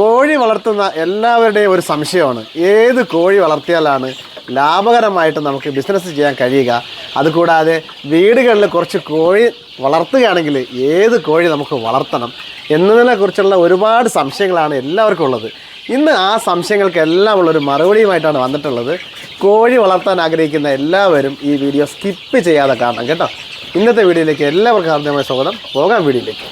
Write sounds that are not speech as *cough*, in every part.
കോഴി വളർത്തുന്ന എല്ലാവരുടെയും ഒരു സംശയമാണ്. ഏത് കോഴി വളർത്തിയാലാണ് ലാഭകരമായിട്ട് നമുക്ക് ബിസിനസ് ചെയ്യാൻ കഴിയുക? അതുകൂടാതെ വീടുകളിൽ കുറച്ച് കോഴി വളർത്തുകയാണെങ്കിൽ ഏത് കോഴി നമുക്ക് വളർത്തണം എന്നതിനെക്കുറിച്ചുള്ള ഒരുപാട് സംശയങ്ങളാണ് എല്ലാവർക്കും ഉള്ളത്. ഇന്ന് ആ സംശയങ്ങൾക്കെല്ലാം ഉള്ളൊരു മറുപടിയുമായിട്ടാണ് വന്നിട്ടുള്ളത്. കോഴി വളർത്താൻ ആഗ്രഹിക്കുന്ന എല്ലാവരും ഈ വീഡിയോ സ്കിപ്പ് ചെയ്യാതെ കാണണം കേട്ടോ. ഇന്നത്തെ വീഡിയോയിലേക്ക് എല്ലാവർക്കും ആദ്യമായ സ്വാഗതം. പോകാം വീഡിയോയിലേക്ക്.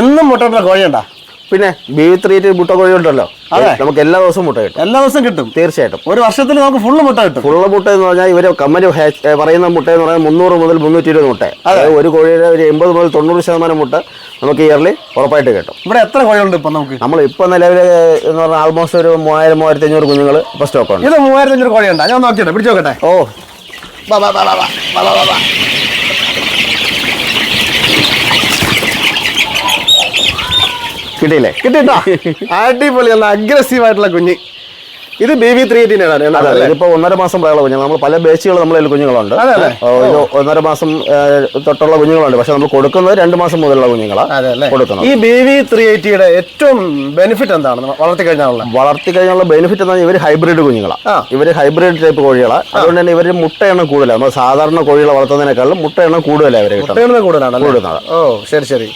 എന്നും മുട്ടയുള്ള കോഴിയുണ്ടോ? പിന്നെ ബി ത്രീ മുട്ട കോഴി ഉണ്ടല്ലോ. നമുക്ക് എല്ലാ ദിവസവും മുട്ട കിട്ടും. എല്ലാ ദിവസവും കിട്ടും. തീർച്ചയായിട്ടും. ഒരു വർഷത്തിൽ നമുക്ക് ഫുള്ള് മുട്ട കിട്ടും. ഫുള്ള് മുട്ട എന്ന് പറഞ്ഞാൽ ഇവർ കമ്പനി പറയുന്ന മുട്ട എന്ന് പറഞ്ഞാൽ മുന്നൂറ് മുതൽ മുന്നൂറ്റി ഇരുപത് മുട്ട അതായത് ഒരു കോഴിയുടെ ഒരു എൺപത് മുതൽ തൊണ്ണൂറ് ശതമാനം മുട്ട നമുക്ക് ഇയർലി ഉറപ്പായിട്ട് കിട്ടും. ഇവിടെ എത്ര കോഴിയുണ്ട് ഇപ്പൊ നമുക്ക്? നമ്മൾ ഇപ്പൊ നിലവിൽ എന്ന് പറഞ്ഞാൽ ആൾമോസ്റ്റ് ഒരു മൂവായിരം മൂവായിരത്തി അഞ്ഞൂറ് കുഞ്ഞുങ്ങൾ ഇപ്പൊ സ്റ്റോക്ക് ഉണ്ട്. ഇത് മൂവായിരത്തി അഞ്ഞൂറ് കോഴിയുണ്ടോ. ഞാൻ നോക്കിയിട്ട് പിടിച്ചോക്കട്ടെ ഓ. ബാ, ബാ, ബാ, ബാ, ബാ, ബാ, ബാ, ബാ. കിട്ടിയില്ലേ? കിട്ടിട്ടോ *laughs* അടിപൊളി നല്ല അഗ്രസീവ് ആയിട്ടുള്ള കുഞ്ഞ്. ഇത് ബി വി ത്രീ എയ്റ്റീൻ ആണ് ഇതിപ്പോ ഒന്നര മാസം പ്രായമുള്ള കുഞ്ഞുങ്ങൾ നമ്മൾ പല ബേച്ചുകൾ നമ്മളതിൽ കുഞ്ഞുങ്ങളുണ്ട്. ഇത് ഒന്നര മാസം തൊട്ടുള്ള കുഞ്ഞുങ്ങളുണ്ട്. പക്ഷെ നമ്മൾ കൊടുക്കുന്നത് രണ്ട് മാസം മുതലുള്ള കുഞ്ഞുങ്ങളാണ് കൊടുക്കുന്നത്. ഈ ബി വി ത്രീ എയ്റ്റിയുടെ ഏറ്റവും ബെനിഫിറ്റ് എന്താണ്? വളർത്തി കഴിഞ്ഞാൽ വളർത്തി കഴിഞ്ഞുള്ള ബെനിഫിറ്റ് എന്ന് പറഞ്ഞാൽ ഇവർ ഹൈബ്രിഡ് കുഞ്ഞുങ്ങളാണ് ഇവർ ഇവർ ഹൈബ്രിഡ് ടൈപ്പ് കോഴികളാണ് അതുകൊണ്ട് തന്നെ ഇവർ മുട്ടയെണ്ണം കൂടുതലാണ് നമ്മൾ സാധാരണ കോഴികളെ വളർത്തുന്നതിനേക്കാളും മുട്ട എണ്ണം കൂടുതലാണ് ഇവർ കിട്ടുന്നത് മുട്ടയിടുന്ന കൂടുതലാണ്. ഓ ശരി ശരി.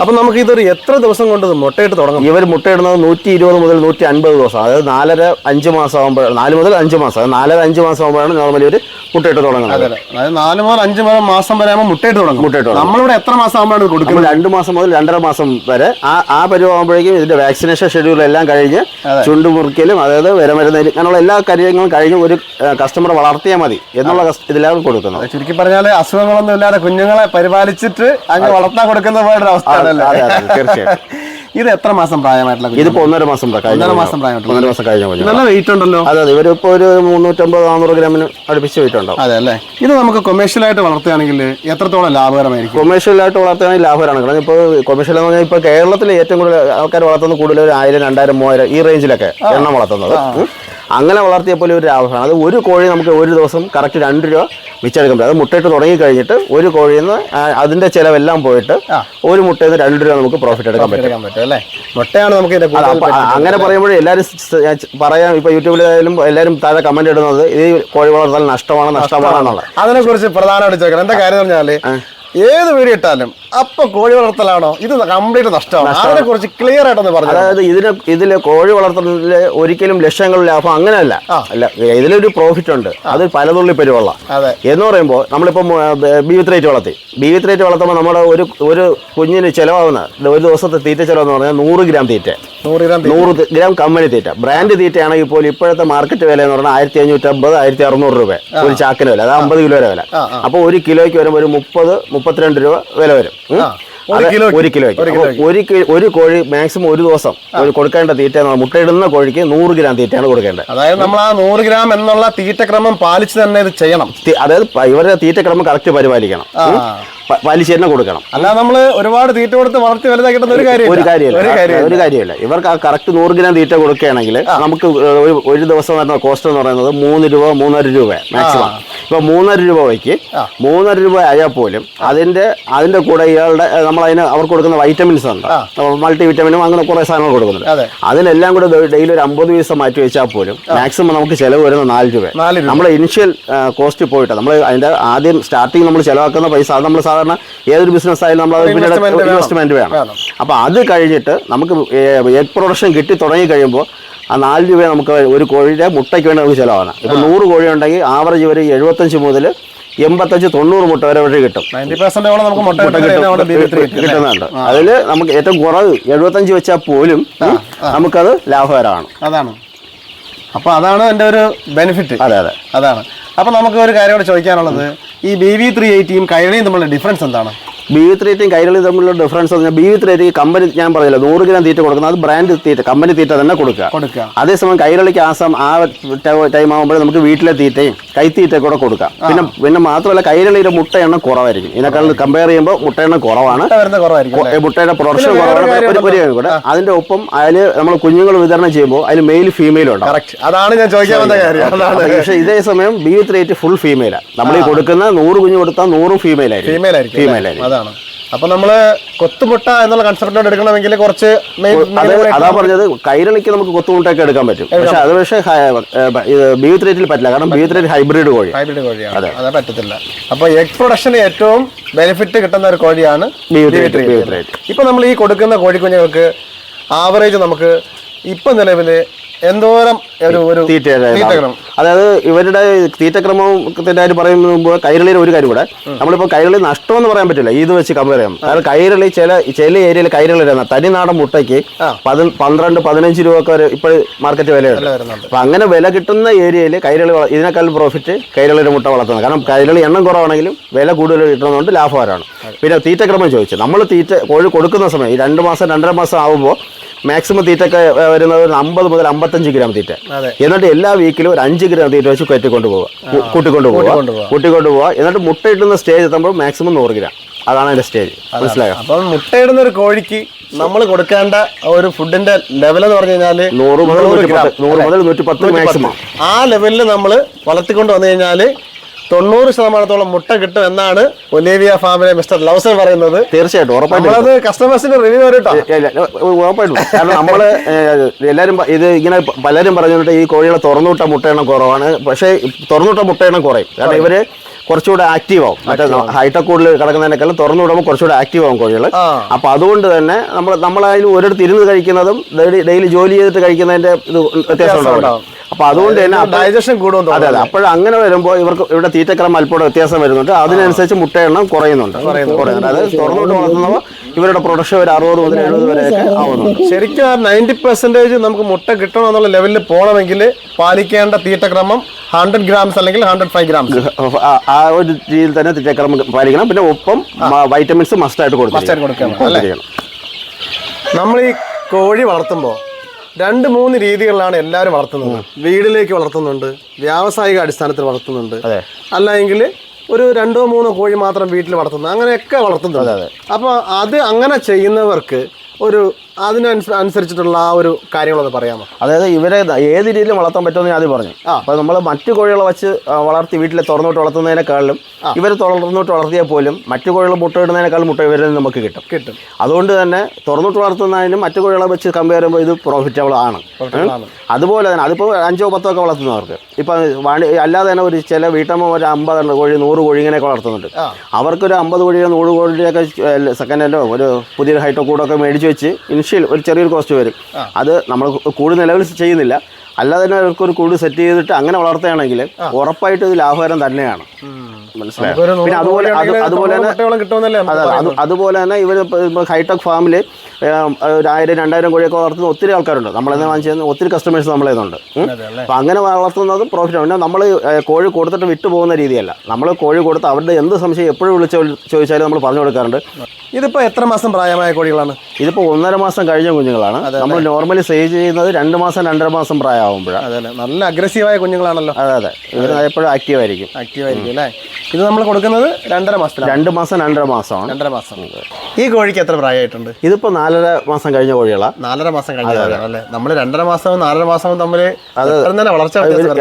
അപ്പൊ നമുക്ക് ഇതൊരു എത്ര ദിവസം കൊണ്ട് മുട്ടയിട്ട് തുടങ്ങും? ഇവർ മുട്ടയിടുന്നത് നൂറ്റി ഇരുപത് മുതൽ നൂറ്റി അൻപത് ദിവസം. അതായത് നാലര അഞ്ച് മാസം ആകുമ്പോൾ നാല് മുതൽ അഞ്ച് മാസം. അതായത് നാലര അഞ്ച് മാസം ആകുമ്പോഴാണ് നോർമലി ഇവർ മുട്ടയിട്ട് തുടങ്ങുന്നത്. അതായത് നാല് മുതൽ അഞ്ച് മാസം മാസം വരെ ആകുമ്പോൾ മുട്ടയിട്ട് തുടങ്ങും. മുട്ടയിട്ട് നമ്മളിവിടെ എത്ര മാസം ആകുമ്പോഴാണ് കൊടുക്കുന്നത്? രണ്ട് മാസം മുതൽ രണ്ടര മാസം വരെ ആ ആ പരിവാകുമ്പോഴേക്കും ഇതിന്റെ വാക്സിനേഷൻ ഷെഡ്യൂൾ എല്ലാം കഴിഞ്ഞ് ചുണ്ട് മുറിക്കലും അതായത് വരമരുന്ന് അങ്ങനെയുള്ള എല്ലാ കാര്യങ്ങളും കഴിഞ്ഞ് ഒരു കസ്റ്റമർ വളർത്തിയാൽ മതി എന്നുള്ള ഇതിലാണ് കൊടുക്കുന്നത്. ചുരുക്കി പറഞ്ഞാൽ അസുഖങ്ങളൊന്നും ഇല്ലാതെ കുഞ്ഞുങ്ങളെ പരിപാലിച്ചിട്ട് അങ്ങ് വളർത്താൻ കൊടുക്കുന്ന പോലൊരു അവസ്ഥ തീർച്ചയായിട്ടും. *laughs* ഇത് എത്ര മാസം പ്രായമായിട്ടുള്ള ഇതിപ്പോ ഒന്നര മാസം ഒന്നര മാസം പ്രായമായിട്ടുള്ള ഒന്നര മാസം കഴിഞ്ഞ കുഞ്ഞു നല്ല വെയിറ്റ് ഉണ്ടല്ലോ. അതെ അതെ ഇവരിപ്പോ ഒരു മുന്നൂറ്റമ്പത് നാനൂറ് ഗ്രാമിന് അടുപ്പിച്ച് വെയിറ്റുണ്ടാവും അതെ അല്ലേ? ഇത് നമുക്ക് കൊമേഴ്ഷ്യൽ ആയിട്ട് വളർത്തുകയാണെങ്കിൽ എത്രത്തോളം ലാഭകരമായിരിക്കും? കൊമേഴ്ഷ്യലായിട്ട് വളർത്തുകയാണെങ്കിൽ ലാഭകരമാണ്. കാരണം ഇപ്പോൾ കൊമേഴ്ഷ്യൽ എന്ന് പറഞ്ഞാൽ ഇപ്പോൾ കേരളത്തിൽ ഏറ്റവും കൂടുതൽ ആൾക്കാർ വളർത്തുന്ന കൂടുതൽ ഒരു ആയിരം രണ്ടായിരം മൂവായിരം ഈ റേഞ്ചിലൊക്കെ എണ്ണം വളർത്തുന്നത്. ഉം. വളർത്തിയ പോലെ ഒരു ലാഭമാണ് അത് ഒരു കോഴി നമുക്ക് ഒരു ദിവസം കറക്റ്റ് രണ്ട് രൂപ മിച്ചെടുക്കാൻ പറ്റും. അത് മുട്ടയിട്ട് തുടങ്ങി കഴിഞ്ഞിട്ട് ഒരു കോഴിയിൽ നിന്ന് അതിന്റെ അതിന്റെ ചിലവെല്ലാം പോയിട്ട് ഒരു മുട്ടയിൽ നിന്ന് രണ്ട് രൂപ നമുക്ക് പ്രോഫിറ്റ് എടുക്കാൻ പറ്റും. അല്ലേ? മുട്ടയാണ് നമുക്ക് അങ്ങനെ പറയുമ്പോൾ എല്ലാവരും പറയാം ഇപ്പൊ യൂട്യൂബിലായാലും എല്ലാവരും താഴെ കമന്റ് ഇടുന്നത് ഈ കോഴി വളർത്താൻ നഷ്ടമാണ് നഷ്ടമാണ് എന്നുള്ളത്. അതിനെക്കുറിച്ച് പ്രധാനമായിട്ട് ചോദിക്കണം. എന്താ കാര്യം പറഞ്ഞാൽ പറഞ്ഞാൽ ഏത് വീഡിയോ ഇട്ടാലും അപ്പൊ കോഴി വളർത്തലാണോ? ഇത് കംപ്ലീറ്റ് നഷ്ടമാണ്. അതിനെ കുറിച്ച് ക്ലിയർ ആയിട്ടൊന്ന് പറഞ്ഞു അതായത് ഇതിന് ഇതിൽ കോഴി വളർത്തലിൽ ഒരിക്കലും ലക്ഷങ്ങൾ ലാഭം അങ്ങനെയല്ല. അല്ല ഇതിലൊരു പ്രോഫിറ്റ് ഉണ്ട്. അത് പലതുള്ളി പെരുവള്ള. എന്ന് പറയുമ്പോൾ നമ്മളിപ്പോൾ ബീവി ത്രേറ്റ് വളർത്തി. ബീവി ത്രേറ്റ് വളർത്തുമ്പോൾ നമ്മുടെ ഒരു ഒരു കുഞ്ഞിന് ചിലവാകുന്ന ഒരു ദിവസത്തെ തീറ്റ ചിലവെന്ന് പറഞ്ഞാൽ നൂറ് ഗ്രാം തീറ്റ. നൂറ് ഗ്രാം നൂറ് ഗ്രാം കമ്പനി തീറ്റ. ബ്രാൻഡ് തീറ്റയാണെങ്കിൽ പോലും ഇപ്പോഴത്തെ മാർക്കറ്റ് വില എന്ന് പറഞ്ഞാൽ ആയിരത്തി അഞ്ഞൂറ്റമ്പത് ആയിരത്തി അറുന്നൂറ് രൂപ ഒരു ചാക്കിന് വില. അത് അമ്പത് കിലോ വില. അപ്പോൾ ഒരു കിലോയ്ക്ക് വരുമ്പോൾ ഒരു മുപ്പത് മുപ്പത്തിരണ്ട് രൂപ വില വരും. 嗯？ഒരു കിലോ. ഒരു ഒരു കോഴി മാക്സിമം ഒരു ദിവസം കൊടുക്കേണ്ട തീറ്റ മുട്ടയിടുന്ന കോഴിക്ക് നൂറ് ഗ്രാം തീറ്റയാണ് കൊടുക്കേണ്ടത്. അതായത് നമ്മൾ ആ നൂറ് ഗ്രാം എന്നുള്ള തീറ്റക്രമം പാലിച്ച് തന്നെ ഇത് ചെയ്യണം. അതായത് ഇവരുടെ തീറ്റ ക്രമം കറക്റ്റ് പരിപാലിക്കണം. പാലിച്ച് തന്നെ കൊടുക്കണം. അല്ലാതെ നമ്മൾ ഒരുപാട് തീറ്റ കൊടുത്ത് വളർത്തി വലുതാക്കിയിട്ടുന്ന ഒരു കാര്യം ഒരു കാര്യമില്ല. ഒരു കാര്യം കാര്യമില്ല. ഇവർക്ക് ആ കറക്റ്റ് നൂറ് ഗ്രാം തീറ്റ കൊടുക്കുകയാണെങ്കിൽ നമുക്ക് ഒരു ഒരു ദിവസം വരുന്ന കോസ്റ്റ് എന്ന് പറയുന്നത് മൂന്ന് രൂപ മൂന്നര രൂപ മാക്സിമം ഇപ്പൊ മൂന്നര രൂപ വയ്ക്ക്. മൂന്നര രൂപ ആയാൽ പോലും അതിന്റെ അതിന്റെ കൂടെ ഇയാളുടെ നമ്മൾ അതിന് അവർക്ക് കൊടുക്കുന്ന വൈറ്റമിൻസ് ഉണ്ട്. മൾട്ടി വിറ്റമിനും അങ്ങനെ കുറെ സാധനങ്ങൾ കൊടുക്കുന്നുണ്ട്. അതെ. അതിനെല്ലാം കൂടെ ഡെയിലി ഒരു അമ്പത് പൈസ മാറ്റി വെച്ചാൽ പോലും മാക്സിമം നമുക്ക് ചിലവ് വരുന്നത് നാല് രൂപ. നമ്മൾ ഇനിഷ്യൽ കോസ്റ്റ് പോയിട്ട്. നമ്മൾ അതിന്റെ ആദ്യം സ്റ്റാർട്ടിങ് നമ്മൾ ചിലവാക്കുന്ന പൈസ അത് നമ്മൾ സാധാരണ ഏതൊരു ബിസിനസ് ആയാലും നമ്മൾ. ഇൻവെസ്റ്റ്മെന്റ് വേണം. വേണം. അപ്പോൾ അത് കഴിഞ്ഞിട്ട് നമുക്ക് എഗ് പ്രൊഡക്ഷൻ കിട്ടി തുടങ്ങി കഴിയുമ്പോൾ ആ നാല് രൂപ നമുക്ക് ഒരു കോഴിയുടെ മുട്ടയ്ക്ക് വേണ്ടി നമുക്ക് ചിലവാണ് ഇപ്പോൾ നൂറ് കോഴി ഉണ്ടെങ്കിൽ ആവറേജ് ഒരു എഴുപത്തഞ്ച് മുതൽ എൺപത്തഞ്ച് തൊണ്ണൂറ് മുട്ട വരെ വഴി കിട്ടും. കിട്ടുന്നുണ്ട് അതിൽ നമുക്ക് ഏറ്റവും കുറവ് എഴുപത്തഞ്ച് വെച്ചാൽ പോലും നമുക്കത് ലാഭകരമാണ്. അതാണ്. അപ്പൊ അതാണ് എന്റെ ഒരു ബെനിഫിറ്റ്. അതെ അതെ. അതാണ്. അപ്പൊ നമുക്ക് ഒരു കാര്യം കൂടെ ചോദിക്കാനുള്ളത്. ഈ ബി വി ത്രീ എയ്റ്റിയും കൈരളിയും തമ്മിലുള്ള ഡിഫറൻസ് എന്താണ്? ബി വി ത്രീറ്റും കൈരളി തമ്മിലുള്ള ഡിഫറൻസ് പറഞ്ഞാൽ ബി വി ത്രീറ്റ് കമ്പനി ഞാൻ പറഞ്ഞില്ല നൂറ് ഗ്രാം തീറ്റ കൊടുക്കുന്നത് അത് ബ്രാൻഡ് തീറ്റ കമ്പനി തീറ്റ തന്നെ കൊടുക്കുക. കൊടുക്കുക. അതേസമയം കൈരളിക്ക് ആ സം ആ ടൈം ആകുമ്പോൾ നമുക്ക് വീട്ടിലെ തീറ്റയും കൈത്തീറ്റ കൂടെ കൊടുക്കാം പിന്നെ പിന്നെ മാത്രമല്ല കൈരളിയുടെ മുട്ട എണ്ണം കുറവായിരിക്കും. ഇതിനേക്കാൾ കമ്പയർ ചെയ്യുമ്പോൾ മുട്ട എണ്ണം കുറവാണ്. മുട്ടയുടെ പ്രൊഡക്ഷൻ കുറവാണ്. കൂടെ. അതിന്റെ ഒപ്പം അതിൽ നമ്മൾ കുഞ്ഞുങ്ങൾ വിതരണം ചെയ്യുമ്പോൾ അതിൽ മെയിൽ ഫീമെയിലും ഉണ്ടാവും അതാണ് ഞാൻ ചോദിക്കാൻ വന്ന കാര്യം. പക്ഷേ ഇതേ സമയം ബി വി ത്രീറ്റ് ഫുൾ ഫീമെയിലാണ് നമ്മൾ ഈ കൊടുക്കുന്ന നൂറ് കുഞ്ഞു കൊടുത്താൽ നൂറും ഫീമെയിലായിരിക്കും ഫീമെയിലായിരിക്കും ഫീമെയിൽ അല്ലേ? അപ്പൊ നമ്മൾ കൊത്തുമുട്ട എന്നുള്ള കൺസെപ്റ്റോട് എടുക്കണമെങ്കിൽ കുറച്ച് അതാ പറഞ്ഞത് കൈരളിക്ക് നമുക്ക് കൊത്തുമുട്ടൊക്കെ എടുക്കാൻ പറ്റും. പക്ഷെ അത് പക്ഷേ ബീഫ് റേറ്റിൽ പറ്റില്ല. കാരണം ബീഫ് റേറ്റ് ഹൈബ്രിഡ് കോഴി. ഹൈബ്രിഡ് കോഴിയാണ്. അതെ. പറ്റത്തില്ല. അപ്പൊ എഗ് പ്രൊഡക്ഷന് ഏറ്റവും ബെനിഫിറ്റ് കിട്ടുന്ന ഒരു കോഴിയാണ് ഇപ്പൊ നമ്മൾ ഈ കൊടുക്കുന്ന കോഴിക്കുഞ്ഞുങ്ങൾക്ക് ആവറേജ് നമുക്ക് ഇപ്പൊ നിലവിൽ എന്തോരം ഒരു ഒരു തീറ്റക്രമം? അതായത് ഇവരുടെ തീറ്റക്രമത്തിന്റെ കാര്യം പറയുന്ന മുമ്പ് കൈരളിയിൽ ഒരു കാര്യം കൂടെ. നമ്മളിപ്പോൾ കൈരളി നഷ്ടം എന്ന് പറയാൻ പറ്റില്ല. ഇത് വെച്ച് കമ്പയർ ചെയ്യാം. കാരണം കൈരളി ചില ചില ഏരിയയിൽ കൈരളി വരുന്ന തനിനാടൻ മുട്ടയ്ക്ക് പന്ത്രണ്ട് പതിനഞ്ച് രൂപ ഒക്കെ ഒരു ഇപ്പോൾ മാർക്കറ്റ് വിലയുണ്ട്. അപ്പൊ അങ്ങനെ വില കിട്ടുന്ന ഏരിയയിൽ കൈരളി ഇതിനേക്കാൾ പ്രോഫിറ്റ് കൈരളിയുടെ മുട്ട വളർത്തുന്നത്. കാരണം കൈരളി എണ്ണം കുറവാണെങ്കിലും വില കൂടുതൽ കിട്ടുന്നതുകൊണ്ട് ലാഭകരമാണ് പിന്നെ തീറ്റക്രമം ചോദിച്ചു. നമ്മൾ തീറ്റ കോഴി കൊടുക്കുന്ന സമയം ഈ രണ്ട് മാസം രണ്ടര മാസം ആകുമ്പോൾ മാക്സിമം തീറ്റൊക്കെ വരുന്നത് ഒരു അമ്പത് മുതൽ അമ്പത്തഞ്ച് ഗ്രാം തീറ്റ. എന്നിട്ട് എല്ലാ വീക്കിലും ഒരു അഞ്ച് ഗ്രാം തീറ്റ വെച്ച് കയറ്റിക്കൊണ്ട് പോവുക കൂട്ടിക്കൊണ്ട് പോവുക കൂട്ടിക്കൊണ്ട് പോവുക എന്നിട്ട് മുട്ടയിടുന്ന സ്റ്റേജ് എത്തുമ്പോൾ മാക്സിമം നൂറ് ഗ്രാം. അതാണ് അതിന്റെ സ്റ്റേജ് മനസ്സിലായോ? അപ്പൊ മുട്ടയിടുന്ന ഒരു കോഴിക്ക് നമ്മൾ കൊടുക്കേണ്ട ഒരു ഫുഡിന്റെ ലെവൽ എന്ന് പറഞ്ഞു കഴിഞ്ഞാൽ നൂറ് മുതൽ നൂറ് മുതൽ നൂറ്റി പത്ത് മാക്സിമം ആ ലെവലിൽ നമ്മൾ വളർത്തിക്കൊണ്ട് വന്നു കഴിഞ്ഞാൽ തൊണ്ണൂറ് ശതമാനത്തോളം മുട്ട കിട്ടും എന്നാണ് ഒലേവിയ ഫാമിലെ മിസ്റ്റർ ലൗസർ പറയുന്നത്. തീർച്ചയായിട്ടും ഉറപ്പായിട്ടും കസ്റ്റമേഴ്സിന്റെ റിവ്യൂ ഉറപ്പായിട്ടും. കാരണം നമ്മൾ എല്ലാരും ഇത് ഇങ്ങനെ പലരും പറഞ്ഞിട്ട് ഈ കോഴികളെ തുറന്നുവിട്ട മുട്ടയെണ്ണം കുറവാണ്. പക്ഷേ തുറന്നുവിട്ട മുട്ടയെണ്ണം കുറയും. കാരണം ഇവർ കുറച്ചുകൂടെ ആക്റ്റീവ് ആവും. മറ്റേ ഹൈടെക് കൂടുതൽ കിടക്കുന്നതിനേക്കാളും തുറന്നു വിടുമ്പോൾ കുറച്ചുകൂടെ ആക്റ്റീവ് ആവും കോഴികൾ അപ്പൊ അതുകൊണ്ട് തന്നെ നമ്മൾ നമ്മളതിൽ ഒരിടത്ത് ഇരുന്ന് കഴിക്കുന്നതും ഡെയിലി ജോലി ചെയ്തിട്ട് കഴിക്കുന്നതിന്റെ ഇത് വ്യത്യാസം ഉണ്ടാവും. ഉണ്ടാവും. അപ്പൊ അതുകൊണ്ട് തന്നെ ഡൈജഷൻ കൂടും അതെ അതെ. അപ്പോൾ അങ്ങനെ വരുമ്പോൾ ഇവർക്ക് ഇവിടെ തീറ്റക്രമം അല്പം വ്യത്യാസം വരുന്നുണ്ട്. അതിനനുസരിച്ച് മുട്ടയെണ്ണം കുറയുന്നുണ്ട്. കുറയുന്നുണ്ട്. അതായത് തുറന്നുകൊണ്ട് വളർത്തുന്നവ ഇവരുടെ പ്രൊഡക്ഷൻ ഒരു അറുപത് മുതൽ എഴുപത് വരെയൊക്കെ ആവുന്നുണ്ട്. ശരിക്കും ആ നയന്റി പെർസെന്റേജ് നമുക്ക് മുട്ട കിട്ടണം എന്നുള്ള ലെവലിൽ പോകണമെങ്കിൽ പാലിക്കേണ്ട തീറ്റക്രമം ഹൺഡ്രഡ് ഗ്രാംസ് അല്ലെങ്കിൽ ഹൺഡ്രഡ് ഫൈവ് ഗ്രാംസ് ആ- ഒരു രീതിയിൽ തന്നെ തീറ്റക്രമം പാലിക്കണം. പിന്നെ ഒപ്പം വൈറ്റമിൻസ് മസ്റ്റായിട്ട് കൊടുക്കണം നമ്മൾ ഈ കോഴി വളർത്തുമ്പോൾ രണ്ട് മൂന്ന് രീതികളിലാണ് എല്ലാവരും വളർത്തുന്നത്. വീടിലേക്ക് വളർത്തുന്നുണ്ട് വ്യാവസായിക അടിസ്ഥാനത്തിൽ വളർത്തുന്നുണ്ട്. അല്ലെങ്കിൽ ഒരു രണ്ടോ മൂന്നോ കോഴി മാത്രം വീട്ടിൽ വളർത്തുന്നു. അങ്ങനെയൊക്കെ വളർത്തുന്നുണ്ട്. അപ്പോൾ അത് അങ്ങനെ ചെയ്യുന്നവർക്ക് ഒരു അതിനനുസ അനുസരിച്ചിട്ടുള്ള ആ ഒരു കാര്യങ്ങളൊന്ന് പറയാമോ? അതായത് ഇവരെ ഏത് രീതിയിൽ വളർത്താൻ പറ്റുമെന്ന് ഞാൻ ആദ്യം പറഞ്ഞു. അപ്പോൾ നമ്മൾ മറ്റു കോഴികളെ വെച്ച് വളർത്തി വീട്ടിൽ തുറന്നോട്ട് വളർത്തുന്നതിനേക്കാളും ഇവർ തുറന്നോട്ട് വളർത്തിയാൽ പോലും മറ്റു കോഴികൾ മുട്ടയിടുന്നതിനേക്കാൾ മുട്ട ഇവരിൽ നിന്ന് നമുക്ക് കിട്ടും. കിട്ടും. അതുകൊണ്ട് തന്നെ തുറന്നോട്ട് വളർത്തുന്നതിനും മറ്റു കോഴികളെ വെച്ച് കമ്പയർ ചെയ്യുമ്പോൾ ഇത് പ്രോഫിറ്റബിൾ ആണ്. ആണ്. അതുപോലെ തന്നെ അതിപ്പോൾ അഞ്ചോ പത്തോ ഒക്കെ വളർത്തുന്നവർക്ക്. ഇപ്പം വാണി അല്ലാതെ തന്നെ ഒരു ചില വീട്ടമ്മ ഒരു അമ്പത് കോഴി നൂറ് കോഴി ഇങ്ങനെയൊക്കെ വളർത്തുന്നുണ്ട്. അവർക്കൊരു അമ്പത് കോഴിയോ നൂറ് കോഴിയൊക്കെ സെക്കൻഡ് ഹാൻഡോ ഒരു പുതിയൊരു ഹൈറ്റോ കൂടൊക്കെ മേടിച്ച് വെച്ച് ഇനിഷ്യൽ ഒരു ചെറിയൊരു കോസ്റ്റ് വരും. അത് നമ്മൾ കൂടുതൽ ലെവൽസ് ചെയ്യുന്നില്ല. അല്ലാതെ തന്നെ അവർക്ക് ഒരു കൂട് സെറ്റ് ചെയ്തിട്ട് അങ്ങനെ വളർത്തുകയാണെങ്കിൽ ഉറപ്പായിട്ട് ഇത് ലാഭകരം തന്നെയാണ്. മനസ്സിലായോ? പിന്നെ അതുപോലെ അതുപോലെ തന്നെ അതുപോലെ തന്നെ ഇവർ ഹൈടെക് ഫാമിൽ ഒരു ആയിരം രണ്ടായിരം കോഴിയൊക്കെ വളർത്തുന്ന ഒത്തിരി ആൾക്കാരുണ്ട്. നമ്മളെ വാങ്ങിച്ചു ഒത്തിരി കസ്റ്റമേഴ്സ് നമ്മളേതുണ്ട് അതെ അപ്പൊ അങ്ങനെ വളർത്തുന്നതും പ്രോഫിറ്റ് ആണ്. നമ്മൾ കോഴി കൊടുത്തിട്ട് വിട്ടു പോകുന്ന രീതിയല്ല. നമ്മൾ കോഴി കൊടുത്ത് അവരുടെ എന്ത് സംശയം എപ്പോഴും വിളിച്ച ചോദിച്ചാലും നമ്മൾ പറഞ്ഞു കൊടുക്കാറുണ്ട്. ഇതിപ്പോ എത്ര മാസം പ്രായമായ കോഴികളാണ്? ഇതിപ്പോ ഒന്നര മാസം കഴിഞ്ഞ കുഞ്ഞുങ്ങളാണ്. നമ്മൾ നോർമലി സേവ് ചെയ്യുന്നത് രണ്ട് മാസം രണ്ടര മാസം പ്രായമാകുമ്പോഴാണ് അതെ നല്ല അഗ്രസീവായ കുഞ്ഞുങ്ങളാണല്ലോ. അതെ അതെ. ഇവർ എപ്പോഴും ആക്റ്റീവ് ആയിരിക്കും. ആക്റ്റീവ് ആയിരിക്കും അല്ലേ? ഇത് നമ്മൾ കൊടുക്കുന്നത് രണ്ടര മാസം രണ്ട് മാസം രണ്ടര മാസമാണ്. രണ്ടര മാസം. ഈ കോഴിക്ക് എത്ര പ്രായമായിട്ടുണ്ട്? ഇതിപ്പോ നാലര മാസം കഴിഞ്ഞ കോഴികളാണ് നാലര മാസം കഴിഞ്ഞ അല്ലേ? നമ്മൾ രണ്ടര മാസവും നാലര മാസവും തമ്മിൽ വളർച്ച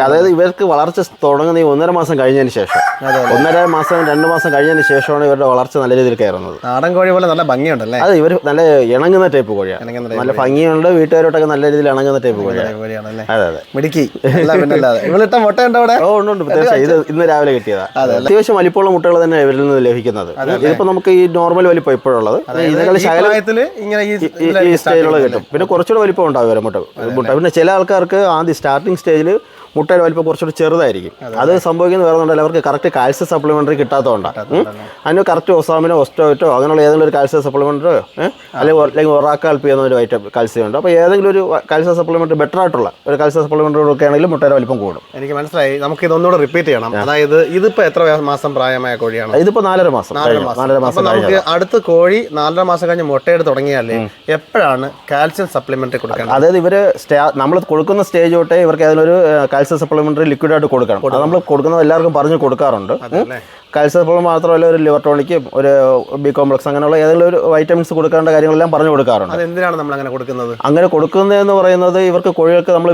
അതായത് ഇവർക്ക് വളർച്ച തുടങ്ങുന്ന ഈ ഒന്നര മാസം കഴിഞ്ഞതിന് ശേഷം. ഒന്നര മാസം രണ്ട് മാസം കഴിഞ്ഞതിന് ശേഷമാണ് ഇവരുടെ വളർച്ച നല്ല രീതിയിൽ കയറുന്നത്. നാടൻ കോഴി പോലെ നല്ല ഭംഗിയുണ്ടല്ലേ? അത് ഇവർ നല്ല ഇണങ്ങുന്ന ടൈപ്പ് കോഴിയാണ് നല്ല ഭംഗിയുണ്ട് വീട്ടുകാരോട്ടൊക്കെ നല്ല രീതിയിൽ ഇണങ്ങുന്ന ടൈപ്പ് കോഴിയാണ് മിടുക്കി. ഇവളിട്ട മുട്ട ഉണ്ടോ അവിടെ? ഓ ഉണ്ട് ഇത് ഇന്ന് രാവിലെ കിട്ടിയതാ. അത്യാവശ്യം വലിപ്പമുള്ള മുട്ടകൾ തന്നെ ഇവരിൽ നിന്ന് ലഭിക്കുന്നത്. ഇതിപ്പോ നമുക്ക് ഈ നോർമൽ വലിപ്പം ഇപ്പോഴുള്ളത്. ഈ സ്റ്റേജിലുള്ള കിട്ടും. പിന്നെ കുറച്ചുകൂടെ വലിപ്പം ഉണ്ടാവും ഇവരെ മുട്ട മുട്ട. പിന്നെ ചില ആൾക്കാർക്ക് ആദ്യം സ്റ്റാർട്ടിംഗ് സ്റ്റേജിൽ മുട്ടയുടെ വലിപ്പം കുറച്ചുകൂടി ചെറുതായിരിക്കും. അത് സംഭവിക്കുന്നത് വേറെ ഒന്നുമല്ല. അവർക്ക് കറക്റ്റ് കാൽസ്യം സപ്ലിമെന്ററി കിട്ടാത്തതുകൊണ്ടാണ്. അതിന് കറക്റ്റ് ഒസാമിനോ ഒസ്റ്റോയിറ്റോ അങ്ങനെയുള്ള ഏതെങ്കിലും ഒരു കാൽസ്യം സപ്ലിമെന്ററോ അല്ലെങ്കിൽ അല്ലെങ്കിൽ ഒറാക്കാൽപ്പി എന്നൊരു വൈറ്റം കാൽസ്യം ഉണ്ട്. അപ്പോൾ ഏതെങ്കിലും ഒരു കാൽസ്യം സപ്ലിമെന്റ് ബെറ്റർ ആയിട്ടുള്ള ഒരു കാൽസ്യം സപ്ലിമെന്ററി ഒക്കെ ആണെങ്കിൽ മുട്ടയുടെ വലിപ്പം കൂടും. എനിക്ക് മനസ്സിലായി. നമുക്ക് ഇതൊന്നുകൂടെ റിപ്പീറ്റ് ചെയ്യണം അതായത് ഇതിപ്പോ എത്ര മാസം പ്രായമായ കോഴിയാണ്? ഇതിപ്പോൾ നാലര മാസം. നാലര മാസം. നമുക്ക് അടുത്ത കോഴി നാലര മാസം കഴിഞ്ഞ് മുട്ടയെടുത്ത് തുടങ്ങിയാലേ എപ്പോഴാണ് കാൽസ്യം സപ്ലിമെന്ററി കൊടുക്കണം അതായത് ഇവർ നമ്മൾ കൊടുക്കുന്ന സ്റ്റേജ് തൊട്ടേ ഇവർക്ക് അതിനൊരു കാൽസ്യം സപ്ലിമെന്ററി ലിക്വിഡ് ആയിട്ട് കൊടുക്കണം. അത് നമ്മൾ കൊടുക്കുന്നത് എല്ലാവർക്കും പറഞ്ഞു കൊടുക്കാറുണ്ട്. കാൽസ്യപ്പോൾ മാത്രമല്ല ഒരു ലിവർ ടോണിക്കും ഒരു ബി കോംപ്ലക്സ് അങ്ങനെയുള്ള ഏതെങ്കിലും ഒരു വൈറ്റമിൻസ് കൊടുക്കേണ്ട കാര്യങ്ങളെല്ലാം പറഞ്ഞു കൊടുക്കാറുണ്ട്. അതെന്തിനാണ് നമ്മൾ അങ്ങനെ കൊടുക്കുന്നത്? അങ്ങനെ കൊടുക്കുന്നതെന്ന് പറയുന്നത് ഇവർക്ക് കോഴികൾക്ക് നമ്മൾ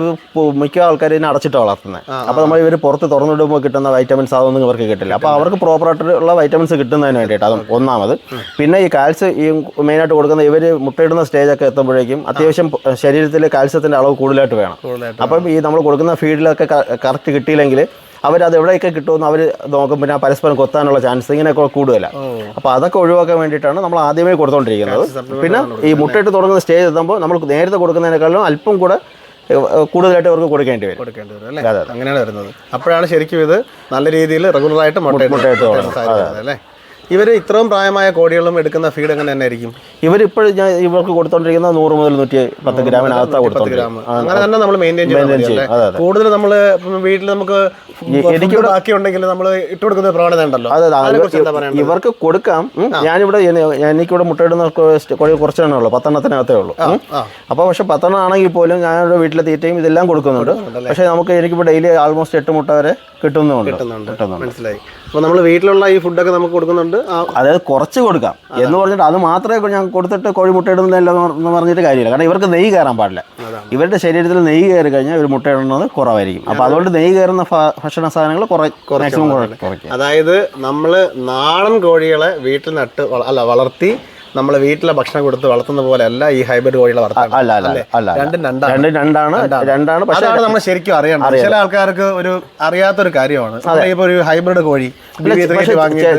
മിക്ക ആൾക്കാർ ഇതിനെ അടച്ചിട്ട് വളർത്തുന്നത് അപ്പോൾ നമ്മൾ ഇവർ പുറത്ത് തുറന്നിടുമ്പോൾ കിട്ടുന്ന വൈറ്റമിൻസ് അതൊന്നും ഇവർക്ക് കിട്ടില്ല. അപ്പോൾ അവർക്ക് പ്രോപ്പറായിട്ടുള്ള വൈറ്റമിൻസ് കിട്ടുന്നതിന് വേണ്ടിയിട്ട് അതും ഒന്നാമത്. പിന്നെ ഈ കാൽസ്യം ഈ മെയിനായിട്ട് കൊടുക്കുന്ന ഇവർ മുട്ടയിടുന്ന സ്റ്റേജൊക്കെ എത്തുമ്പോഴേക്കും അത്യാവശ്യം ശരീരത്തിൽ കാൽസ്യത്തിന്റെ അളവ് കൂടുതലായിട്ട് വേണം. അപ്പം ഈ നമ്മൾ കൊടുക്കുന്ന ഫീഡിലൊക്കെ കറക്റ്റ് കിട്ടിയില്ലെങ്കിൽ അവരത് എവിടെയൊക്കെ കിട്ടുമെന്ന് അവർ നോക്കും. പിന്നെ പരസ്പരം കൊത്താനുള്ള ചാൻസ് ഇങ്ങനെയൊക്കെ കൂടുതലാണ് അപ്പോൾ അതൊക്കെ ഒഴിവാക്കാൻ വേണ്ടിയിട്ടാണ് നമ്മൾ ആദ്യമേ കൊടുത്തുകൊണ്ടിരിക്കുന്നത് പിന്നെ ഈ മുട്ടയിട്ട് തുടങ്ങുന്ന സ്റ്റേജ് എത്തുമ്പോൾ നമ്മൾ നേരത്തെ കൊടുക്കുന്നതിനേക്കാളും അല്പം കൂടെ കൂടുതലായിട്ട് അവർക്ക് കൊടുക്കേണ്ടി വരും. കൊടുക്കേണ്ടി വരും അല്ലേ? അങ്ങനെയാണ് വരുന്നത്. അപ്പോഴാണ് ശരിക്കും ഇത് നല്ല രീതിയിൽ റെഗുലറായിട്ട് മുട്ടയിട്ട് അല്ലേ? ഇവർ ഇത്രയും പ്രായമായ കോഴികളും എടുക്കുന്ന ഫീഡ് എങ്ങനെ തന്നെ ആയിരിക്കും? ഇവരിപ്പോഴും ഞാൻ ഇവർക്ക് കൊടുത്തോണ്ടിരിക്കുന്ന നൂറ് മുതൽ നൂറ്റി പത്ത് ഗ്രാമിനകത്താണ് കൊടുത്തത് അങ്ങനെ തന്നെ നമ്മൾ മെയിന്റെയിൻ ചെയ്യണം. കൂടുതൽ നമ്മൾ വീട്ടിൽ നമുക്ക് എനിക്ക് ബാക്കി ഉണ്ടെങ്കിൽ നമ്മൾ ഇട്ട് കൊടുക്കുന്ന പ്രവണത ഉണ്ടല്ലോ. ഇവർക്ക് കൊടുക്കാം. ഞാനിവിടെ എനിക്കിവിടെ മുട്ടയിടുന്ന കോഴി കുറച്ചെണ്ണേ ഉള്ളൂ. പത്തെണ്ണത്തിനകത്തേ ഉള്ളൂ. അപ്പൊ അപ്പോൾ പക്ഷെ പത്തെണ്ണം ആണെങ്കിൽ പോലും ഞാനിവിടെ വീട്ടിലെ തീറ്റയും ഇതെല്ലാം കൊടുക്കുന്നുണ്ട്. പക്ഷെ നമുക്ക് എനിക്കിപ്പോൾ ഡെയിലി ആൾമോസ്റ്റ് എട്ട് മുട്ട വരെ കിട്ടുന്നുണ്ട്. കിട്ടുന്നുണ്ട്. മനസ്സിലായി. അപ്പോൾ നമ്മൾ വീട്ടിലുള്ള ഈ ഫുഡൊക്കെ നമുക്ക് കൊടുക്കുന്നുണ്ട്. അതായത് കുറച്ച് കൊടുക്കാം. എന്ന് പറഞ്ഞിട്ട് അത് മാത്രമേ ഞാൻ കൊടുത്തിട്ട് കോഴി മുട്ട ഇടുന്നില്ല എന്ന് പറഞ്ഞിട്ട് കാര്യമില്ല. കാരണം ഇവർക്ക് നെയ്യ് കയറാൻ പാടില്ല. ഇവരുടെ ശരീരത്തിൽ നെയ്യ് കയറി കഴിഞ്ഞാൽ ഇവർ മുട്ട ഇടുന്നത് കുറവായിരിക്കും. അപ്പോൾ അതുകൊണ്ട് നെയ്യ് കയറുന്ന ഭക്ഷണ സാധനങ്ങൾ കുറ മാക്സിമം അതായത് നമ്മൾ നാടൻ കോഴികളെ വീട്ടിൽ നട്ട് അല്ല വളർത്തി നമ്മൾ വീട്ടിലെ ഭക്ഷണം കൊടുത്ത് വളർത്തുന്ന പോലെ അല്ല ഈ ഹൈബ്രിഡ് കോഴികളെ വളർത്തുന്നത് അല്ല അല്ല അല്ല അല്ല? രണ്ടും രണ്ടാണ്. രണ്ട് രണ്ടാണ് രണ്ടാണ്. പക്ഷേ നമ്മൾ ശരിക്കും അറിയണം ചില ആൾക്കാർക്ക് ഒരു അറിയാത്തൊരു കാര്യമാണ്. ഇപ്പൊ ഒരു ഹൈബ്രിഡ് കോഴി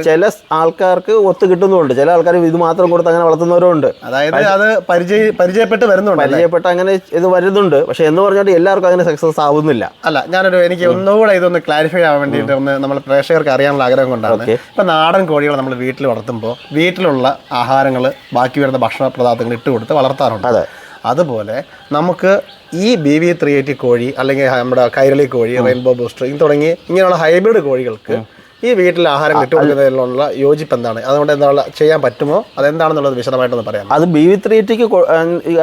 ചില ആൾക്കാർക്ക് ഒത്തു കിട്ടുന്നുണ്ട് ചില ആൾക്കാർ ഇത് മാത്രം കൊടുത്ത് അങ്ങനെ വളർത്തുന്നവരുണ്ട്. അതായത് അത് പരിചയ പരിചയപ്പെട്ട് വരുന്നുണ്ട് പരിചയപ്പെട്ട് അങ്ങനെ ഇത് വരുന്നുണ്ട്. പക്ഷെ എന്ന് പറഞ്ഞാൽ എല്ലാവർക്കും അങ്ങനെ സക്സസ് ആവുന്നില്ല. അല്ല ഞാനൊരു എനിക്ക് ഒന്നുകൂടെ ഇതൊന്ന് ക്ലാരിഫൈ ആവാൻ വേണ്ടിയിട്ട് ഒന്ന് നമ്മൾ പ്രേക്ഷകർക്ക് അറിയാനുള്ള ആഗ്രഹം കൊണ്ടാണ്. ഇപ്പൊ നാടൻ കോഴികൾ നമ്മൾ വീട്ടിൽ വളർത്തുമ്പോൾ വീട്ടിലുള്ള ആഹാരങ്ങൾ ബാക്കി വരുന്ന ഭക്ഷണ പദാർത്ഥങ്ങൾ ഇട്ട് കൊടുത്ത് വളർത്താറുണ്ട്. അതെ. അതുപോലെ നമുക്ക് ഈ ബി വി ത്രീ എയ്റ്റി കോഴി അല്ലെങ്കിൽ നമ്മുടെ കൈരളി കോഴി റെയിൻബോ ബൂസ്റ്റർ തുടങ്ങി ഇങ്ങനെയുള്ള ഹൈബ്രിഡ് കോഴികൾക്ക് ഈ വീട്ടിൽ ആഹാരം ഇട്ട് കൊടുക്കുന്നതിലുള്ള യോജിപ്പ് എന്താണ്? അതുകൊണ്ട് എന്താണ് ചെയ്യാൻ പറ്റുമോ? അതെന്താണെന്നുള്ളത് വിശദമായിട്ടൊന്ന് പറയാം അത് ബി വി ത്രീ ടിക്ക്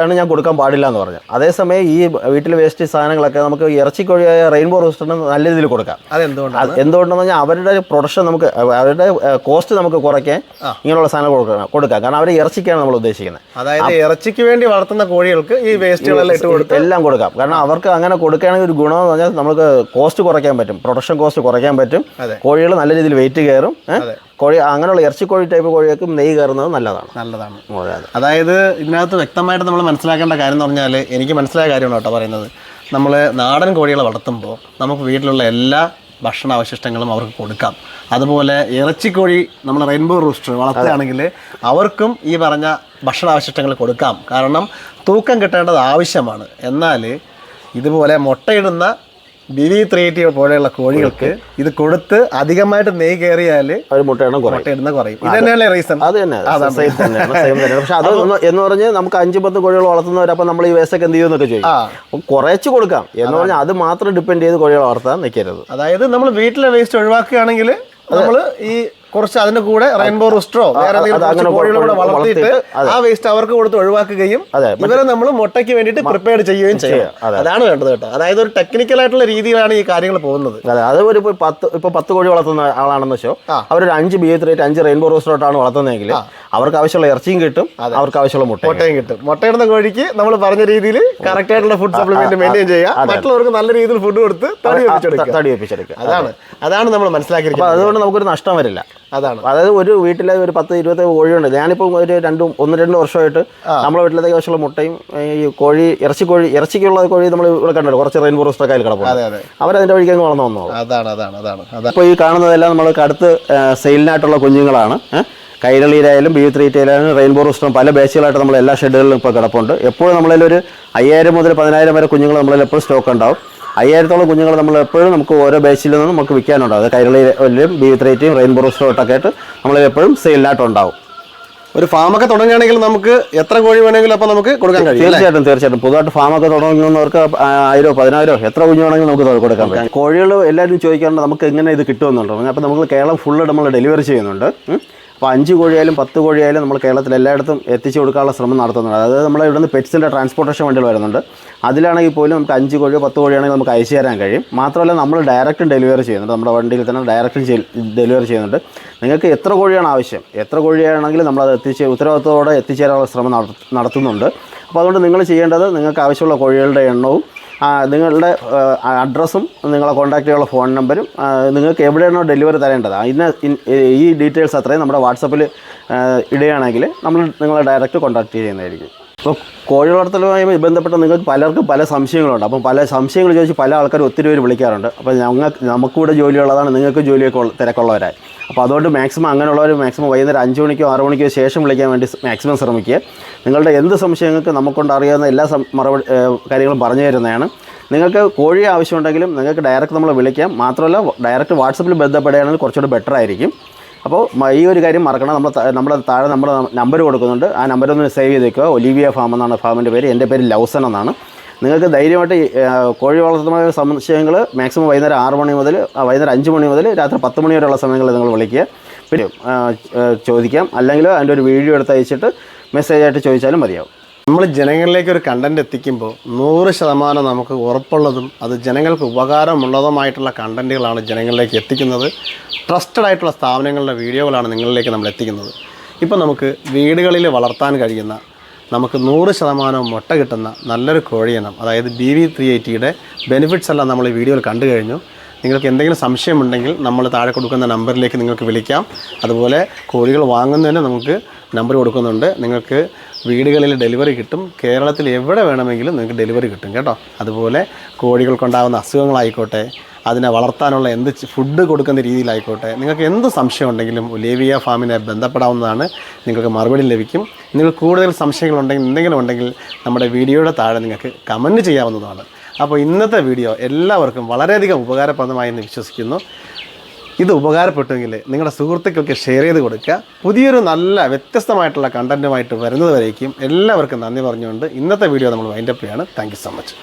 ആണ് ഞാൻ കൊടുക്കാൻ പാടില്ല എന്ന് പറഞ്ഞു. അതേസമയം ഈ വീട്ടിൽ വേസ്റ്റ് സാധനങ്ങളൊക്കെ നമുക്ക് ഇറച്ചിക്കോഴിയായ റെയിൻബോ റോസ്റ്ററിന് നല്ല രീതിയിൽ കൊടുക്കാം. അതെന്തുകൊണ്ടാണ്? അത് എന്തുകൊണ്ടെന്ന് പറഞ്ഞാൽ അവരുടെ പ്രൊഡക്ഷൻ നമുക്ക് അവരുടെ കോസ്റ്റ് നമുക്ക് കുറയ്ക്കാൻ ഇങ്ങനെയുള്ള സാധനങ്ങൾ കൊടുക്കണം കൊടുക്കാം. കാരണം അവർ ഇറച്ചിക്കാണ് നമ്മൾ ഉദ്ദേശിക്കുന്നത്. അതായത് ഇറച്ചിക്ക് വേണ്ടി വളർത്തുന്ന കോഴികൾക്ക് ഈ വേസ്റ്റുകളെല്ലാം ഇട്ട് കൊടുത്ത് എല്ലാം കൊടുക്കാം. കാരണം അവർക്ക് അങ്ങനെ കൊടുക്കുകയാണെങ്കിൽ ഒരു ഗുണമെന്ന് പറഞ്ഞാൽ നമുക്ക് കോസ്റ്റ് കുറയ്ക്കാൻ പറ്റും. പ്രൊഡക്ഷൻ കോസ്റ്റ് കുറയ്ക്കാൻ പറ്റും. കോഴികൾ നല്ല രീതിയിൽ വെയിറ്റ് കയറും? കോഴി അങ്ങനെയുള്ള ഇറച്ചിക്കോഴി ടൈപ്പ് കോഴികൾക്കും നെയ്യ് കയറുന്നത് നല്ലതാണ്. നല്ലതാണ്. അതായത് ഇതിനകത്ത് വ്യക്തമായിട്ട് നമ്മൾ മനസ്സിലാക്കേണ്ട കാര്യം എന്ന് പറഞ്ഞാൽ എനിക്ക് മനസ്സിലായ കാര്യമാണ് കേട്ടോ പറയുന്നത്. നമ്മൾ നാടൻ കോഴികളെ വളർത്തുമ്പോൾ നമുക്ക് വീട്ടിലുള്ള എല്ലാ ഭക്ഷണ അവശിഷ്ടങ്ങളും അവർക്ക് കൊടുക്കാം. അതുപോലെ ഇറച്ചിക്കോഴി നമ്മൾ റെയിൻബോ റൂസ്റ്റർ വളർത്തുകയാണെങ്കിൽ അവർക്കും ഈ പറഞ്ഞ ഭക്ഷണ അവശിഷ്ടങ്ങൾ കൊടുക്കാം. കാരണം തൂക്കം കിട്ടേണ്ടത് ആവശ്യമാണ്. എന്നാൽ ഇതുപോലെ മുട്ടയിടുന്ന ബി വി ത്രീ പോലെയുള്ള കോഴികൾക്ക് ഇത് കൊടുത്ത് അധികമായിട്ട് നെയ് കയറിയാൽ മുട്ടയിടുന്ന കുറയും. ഇത് തന്നെയല്ലേ റീസൺ അത് തന്നെ. സെയിം തന്നെയാണ് സെയിം തന്നെയാണ് പക്ഷെ അത് എന്ന് പറഞ്ഞ് നമുക്ക് അഞ്ച് പത്ത് കോഴികൾ വളർത്തുന്നവരപ്പം നമ്മൾ ഈ വേസ്റ്റൊക്കെ എന്ത് ചെയ്യുമെന്നൊക്കെ ചോദിക്കും. ആ. അപ്പം കുറച്ച് കൊടുക്കാം. എന്ന് പറഞ്ഞാൽ അത് മാത്രം ഡിപ്പെൻഡ് ചെയ്ത് കോഴികൾ വളർത്താൻ നിൽക്കരുത്. അതായത് നമ്മൾ വീട്ടിലെ വേസ്റ്റ് ഒഴിവാക്കുകയാണെങ്കിൽ നമ്മൾ ഈ കുറച്ച് അതിന്റെ കൂടെ റെയിൻബോ റൂസ്റ്ററോ വേറെ കോഴികളും കൂടെ വളർത്തിയിട്ട് ആ വേസ്റ്റ് അവർക്ക് കൊടുത്ത് ഒഴിവാക്കുകയും ഇവരെ നമ്മൾ മുട്ടയ്ക്ക് വേണ്ടിയിട്ട് പ്രിപ്പയർ ചെയ്യുകയും ചെയ്യാം അതെ. അതാണ് വേണ്ടത് കേട്ടോ. അതായത് ഒരു ടെക്നിക്കൽ ആയിട്ടുള്ള രീതിയിലാണ് ഈ കാര്യങ്ങൾ പോകുന്നത്. അതെ. അത് ഒരു പത്ത് ഇപ്പൊ പത്ത് കോഴി വളർത്തുന്ന ആളാണെന്ന് വെച്ചോ. അവരൊരു അഞ്ച് ബി റേറ്റ് അഞ്ച് റെയിൻബോ റൂസ്റ്ററോട്ടാണ് വളർത്തുന്നതെങ്കിൽ അവർക്ക് ആവശ്യമുള്ള ഇറച്ചിയും കിട്ടും അവർക്ക് ആവശ്യമുള്ള മുട്ട മുട്ടയും കിട്ടും. മുട്ടയിടുന്ന കോഴിക്ക് നമ്മൾ പറഞ്ഞ രീതിയിൽ കറക്റ്റ് ആയിട്ടുള്ള ഫുഡ് സപ്ലിമെന്റ് മെയിന്റെയിൻ ചെയ്യുക. മറ്റുള്ളവർക്ക് നല്ല രീതിയിൽ ഫുഡ് കൊടുത്ത് തടി വെപ്പിച്ചെടുക്കുക തടി വെപ്പിച്ചെടുക്കുക അതാണ്. അതാണ് നമ്മൾ മനസ്സിലാക്കി മനസ്സിലാക്കിയിരിക്കുന്നത് അതുകൊണ്ട് നമുക്കൊരു നഷ്ടം വരില്ല. അതാണ്. അതായത് ഒരു വീട്ടിലെ ഒരു പത്ത് ഇരുപത്തി കോഴിയുണ്ട്. ഞാനിപ്പോൾ ഒരു രണ്ടും ഒന്ന് രണ്ട് വർഷമായിട്ട് നമ്മളെ വീട്ടിലത്തെ ആവശ്യമുള്ള മുട്ടയും ഈ കോഴി ഇറച്ചി കോഴി ഇറച്ചിക്കുള്ള കോഴി നമ്മൾ ഇവിടെ കണ്ടല്ലോ കുറച്ച് റെയിൻ ഫോറസ്റ്റ് ഒക്കെ കിടപ്പുണ്ട്. അവരതിന്റെ വഴിക്ക് അങ്ങ് വളർന്നു വന്നോളൂ. അതാണ് അതാണ് അതാണ് അപ്പോൾ ഈ കാണുന്നതെല്ലാം നമ്മൾ അടുത്ത് സെയിലിനായിട്ടുള്ള കുഞ്ഞുങ്ങളാണ്? കൈരളിയിലായാലും ബി ത്രീറ്റയിലായാലും റെയിൻബോ റോസ്റ്ററും പല ബാച്ചുകളായിട്ട് നമ്മൾ എല്ലാ ഷെഡുകളിലും ഇപ്പോൾ കിടപ്പുണ്ട്. എപ്പോഴും നമ്മളിൽ ഒരു അയ്യായിരം മുതൽ പതിനായിരം വരെ കുഞ്ഞുങ്ങൾ നമ്മളിൽ എപ്പോഴും സ്റ്റോക്ക് ഉണ്ടാവും. അയ്യായിരത്തോളം കുഞ്ഞുങ്ങൾ നമ്മൾ എപ്പോഴും നമുക്ക് ഓരോ ബാച്ചിൽ നിന്നും നമുക്ക് വിൽക്കാനുണ്ടാവും അത് കൈരളിയിലും ബി ത്രീറ്റയും റെയിൻബോ റോസ്റ്റോട്ടൊക്കെ ആയിട്ട് നമ്മൾ എപ്പോഴും സെയിലിനായിട്ടുണ്ടാവും ഒരു ഫാമൊക്കെ തുടങ്ങുകയാണെങ്കിൽ നമുക്ക് എത്ര കോഴി വേണമെങ്കിലും അപ്പോൾ നമുക്ക് കൊടുക്കാൻ കഴിയും? തീർച്ചയായിട്ടും തീർച്ചയായിട്ടും. പുതുതായിട്ട് ഫാമൊക്കെ തുടങ്ങുന്നവർക്ക് ആയിരോ പതിനായിരോ എത്ര കുഞ്ഞു വേണമെങ്കിലും നമുക്ക് കൊടുക്കാൻ പറ്റും. കോഴികൾ എല്ലാവരും ചോദിക്കാറുണ്ട് നമുക്ക് എങ്ങനെ ഇത് കിട്ടുമെന്നുണ്ടോ. അപ്പോൾ നമ്മൾ കേരളം ഫുള്ള് നമ്മൾ ഡെലിവറി ചെയ്യുന്നുണ്ട്. അപ്പോൾ അഞ്ച് കോഴിയായാലും പത്ത് കോഴിയായാലും നമ്മൾ കേരളത്തിൽ എല്ലായിടത്തും എത്തിച്ചു കൊടുക്കാനുള്ള ശ്രമം നടത്തുന്നുണ്ട്. അതായത് നമ്മൾ ഇവിടെ നിന്ന് പെറ്റ്സിന്റെ ട്രാൻസ്പോർട്ടേഷൻ വണ്ടികൾ വരുന്നുണ്ട്. അതിലാണെങ്കിൽ പോലും നമുക്ക് അഞ്ച് കോഴിയോ പത്ത് കോഴിയാണെങ്കിൽ നമുക്ക് അയച്ചു തരാൻ കഴിയും. മാത്രമല്ല നമ്മൾ ഡയറക്റ്റ് ഡെലിവറി ചെയ്യുന്നുണ്ട്. നമ്മുടെ വണ്ടിയിൽ തന്നെ ഡയറക്റ്റ് ഡെലിവറി ചെയ്യുന്നുണ്ട്. നിങ്ങൾക്ക് എത്ര കോഴിയാണ് ആവശ്യം? എത്ര കോഴിയാണെങ്കിലും നമ്മളത് എത്തിച്ച് ഉത്തരവാദിത്തത്തോടെ എത്തിച്ചേരാനുള്ള ശ്രമം നടത്തുന്നുണ്ട്. അപ്പോൾ അതുകൊണ്ട് നിങ്ങൾ ചെയ്യേണ്ടത് നിങ്ങൾക്ക് ആവശ്യമുള്ള കോഴികളുടെ എണ്ണവും നിങ്ങളുടെ അഡ്രസ്സും നിങ്ങളെ കോൺടാക്ട് ചെയ്യാനുള്ള ഫോൺ നമ്പരും നിങ്ങൾക്ക് എവിടെയാണോ ഡെലിവറി തരേണ്ടത് അതിന് ഈ ഡീറ്റെയിൽസ് അത്രയും നമ്മുടെ വാട്സപ്പിൽ ഇടുകയാണെങ്കിൽ നമ്മൾ നിങ്ങളെ ഡയറക്റ്റ് കോൺടാക്ട് ചെയ്യുന്നതായിരിക്കും. അപ്പോൾ കോഴി വളർത്തലുമായി ബന്ധപ്പെട്ട് നിങ്ങൾക്ക് പലർക്കും പല സംശയങ്ങളുണ്ട്. അപ്പം പല സംശയങ്ങൾ ചോദിച്ച് പല ആൾക്കാരും ഒത്തിരി പേര് വിളിക്കാറുണ്ട്. അപ്പോൾ ഞങ്ങൾക്ക് നമുക്കിവിടെ ജോലിയുള്ളതാണ് നിങ്ങൾക്ക് ജോലിയൊക്കെ തിരക്കുള്ളവരായി. അപ്പോൾ അതുകൊണ്ട് മാക്സിമം അങ്ങനെയുള്ളവർ മാക്സിമം വൈകുന്നേരം അഞ്ച് മണിക്കോ ആറ് മണിക്കോ ശേഷം വിളിക്കാൻ വേണ്ടി മാക്സിമം ശ്രമിക്കുക. നിങ്ങളുടെ എന്ത് സംശയങ്ങൾക്ക് നമുക്കൊണ്ട് അറിയാവുന്ന എല്ലാ മറുപടി കാര്യങ്ങളും പറഞ്ഞു തരുന്നതാണ്. നിങ്ങൾക്ക് കോഴി ആവശ്യമുണ്ടെങ്കിലും നിങ്ങൾക്ക് ഡയറക്റ്റ് നമ്മൾ വിളിക്കാം. മാത്രമല്ല ഡയറക്റ്റ് വാട്സപ്പിൽ ബന്ധപ്പെടുകയാണെങ്കിൽ കുറച്ചുകൂടി ബെറ്റർ ആയിരിക്കും. അപ്പോൾ ഈ ഒരു കാര്യം മറക്കണം. നമ്മൾ നമ്മുടെ താഴെ നമ്മൾ നമ്പർ കൊടുക്കുന്നുണ്ട്. ആ നമ്പർ ഒന്ന് സേവ് ചെയ്ത് വെക്കുക ഒലിവിയ ഫാം എന്നാണ് ഫാമിന്റെ പേര്. എന്റെ പേര് ലൗസൻ എന്നാണ്. നിങ്ങൾക്ക് ധൈര്യമായിട്ട് കോഴി വളർത്തുന്ന സംശയങ്ങൾ മാക്സിമം വൈകുന്നേരം ആറ് മണി മുതൽ വൈകുന്നേരം അഞ്ച് മണി മുതൽ രാത്രി പത്ത് മണി വരെയുള്ള സമയങ്ങളിൽ നിങ്ങൾ വിളിക്കുക. പിന്നെ ചോദിക്കാം. അല്ലെങ്കിൽ അതിന്റെ ഒരു വീഡിയോ എടുത്ത് അയച്ചിട്ട് മെസ്സേജ് ആയിട്ട് ചോദിച്ചാലും മതിയാവും. നമ്മൾ ജനങ്ങളിലേക്ക് ഒരു കണ്ടന്റ് എത്തിക്കുമ്പോൾ നൂറ് ശതമാനം നമുക്ക് ഉറപ്പുള്ളതും അത് ജനങ്ങൾക്ക് ഉപകാരമുള്ളതുമായിട്ടുള്ള കണ്ടന്റുകളാണ് ജനങ്ങളിലേക്ക് എത്തിക്കുന്നത്. ട്രസ്റ്റഡ് ആയിട്ടുള്ള സ്ഥാപനങ്ങളുടെ വീഡിയോകളാണ് നിങ്ങളിലേക്ക് നമ്മൾ എത്തിക്കുന്നത്. ഇപ്പോൾ നമുക്ക് വീടുകളിൽ വളർത്താൻ കഴിയുന്ന നമുക്ക് നൂറ് ശതമാനവും മുട്ട കിട്ടുന്ന നല്ലൊരു കോഴിയിനം അതായത് ബി വി ത്രീ എയ്റ്റിയുടെ ബെനിഫിറ്റ്സ് എല്ലാം നമ്മൾ ഈ വീഡിയോയിൽ കണ്ടു കഴിഞ്ഞു. നിങ്ങൾക്ക് എന്തെങ്കിലും സംശയമുണ്ടെങ്കിൽ നമ്മൾ താഴെ കൊടുക്കുന്ന നമ്പറിലേക്ക് നിങ്ങൾക്ക് വിളിക്കാം. അതുപോലെ കോഴികൾ വാങ്ങുന്നതിന് നമുക്ക് നമ്പർ കൊടുക്കുന്നുണ്ട്. നിങ്ങൾക്ക് വീടുകളിൽ ഡെലിവറി കിട്ടും. കേരളത്തിൽ എവിടെ വേണമെങ്കിലും നിങ്ങൾക്ക് ഡെലിവറി കിട്ടും കേട്ടോ. അതുപോലെ കോഴികൾക്കുണ്ടാകുന്ന അസുഖങ്ങളായിക്കോട്ടെ അതിനെ വളർത്താനുള്ള എന്ത് ഫുഡ് കൊടുക്കുന്ന രീതിയിലായിക്കോട്ടെ. നിങ്ങൾക്ക് എന്ത് സംശയം ഉണ്ടെങ്കിലും ഒലേവിയ ഫാമിനെ ബന്ധപ്പെടാവുന്നതാണ് നിങ്ങൾക്ക് മറുപടി ലഭിക്കും. നിങ്ങൾ കൂടുതൽ സംശയങ്ങളുണ്ടെങ്കിൽ എന്തെങ്കിലും ഉണ്ടെങ്കിൽ നമ്മുടെ വീഡിയോയുടെ താഴെ നിങ്ങൾക്ക് കമന്റ് ചെയ്യാവുന്നതാണ്. അപ്പോൾ ഇന്നത്തെ വീഡിയോ എല്ലാവർക്കും വളരെയധികം ഉപകാരപ്രദമായി എന്ന് വിശ്വസിക്കുന്നു. ഇത് ഉപകാരപ്പെട്ടുവെങ്കിൽ നിങ്ങളുടെ സുഹൃത്തുക്കൾക്ക് ഷെയർ ചെയ്ത് കൊടുക്കുക. പുതിയൊരു നല്ല വ്യത്യസ്തമായിട്ടുള്ള കണ്ടന്റുമായിട്ട് വരുന്നതുവരേക്കും എല്ലാവർക്കും നന്ദി പറഞ്ഞുകൊണ്ട് ഇന്നത്തെ വീഡിയോ നമ്മൾ വൈൻഡപ്പ് ചെയ്യാണ്. Thank so much